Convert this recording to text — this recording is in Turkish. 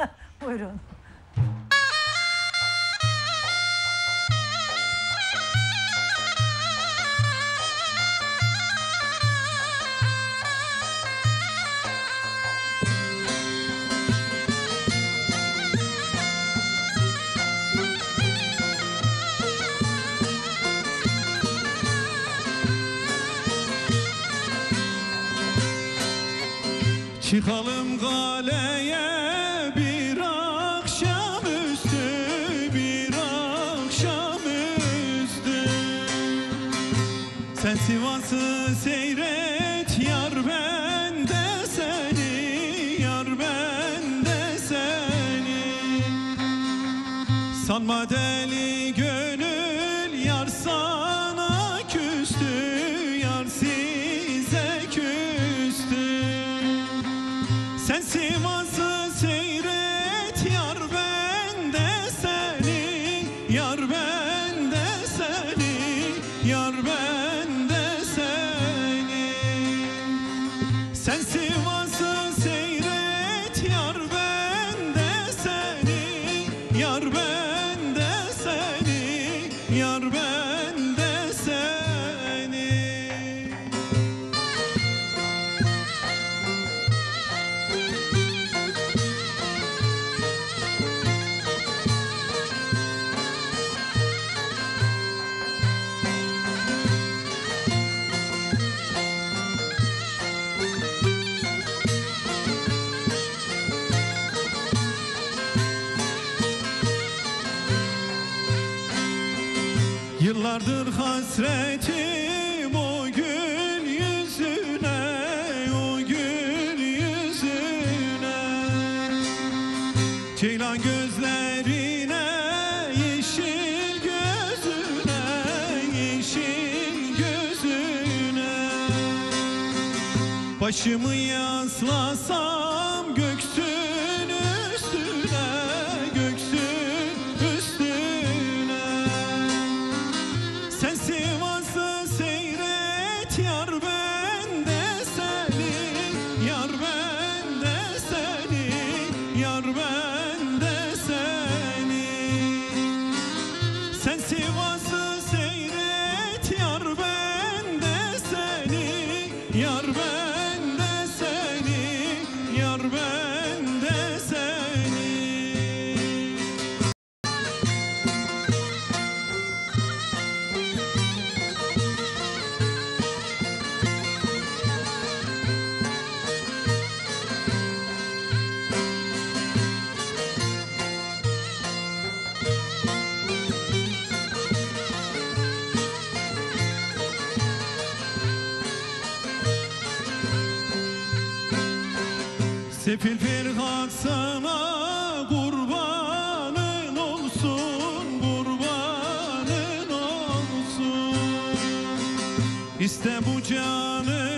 Buyurun. Çıkalım galeye Sivas'ı seyret yar ben de seni yar ben de seni. Sanma deli gönül yar sana küstü yar size küstü. Sen Sivas'ı Sen Yıllardır hasretim o gül yüzüne, o gül yüzüne. Ceylan gözlerine, yeşil gözüne, yeşil gözüne. Başımı yaslasam Sefil Ferhat sana kurbanın olsun, kurbanın olsun. İste bu canını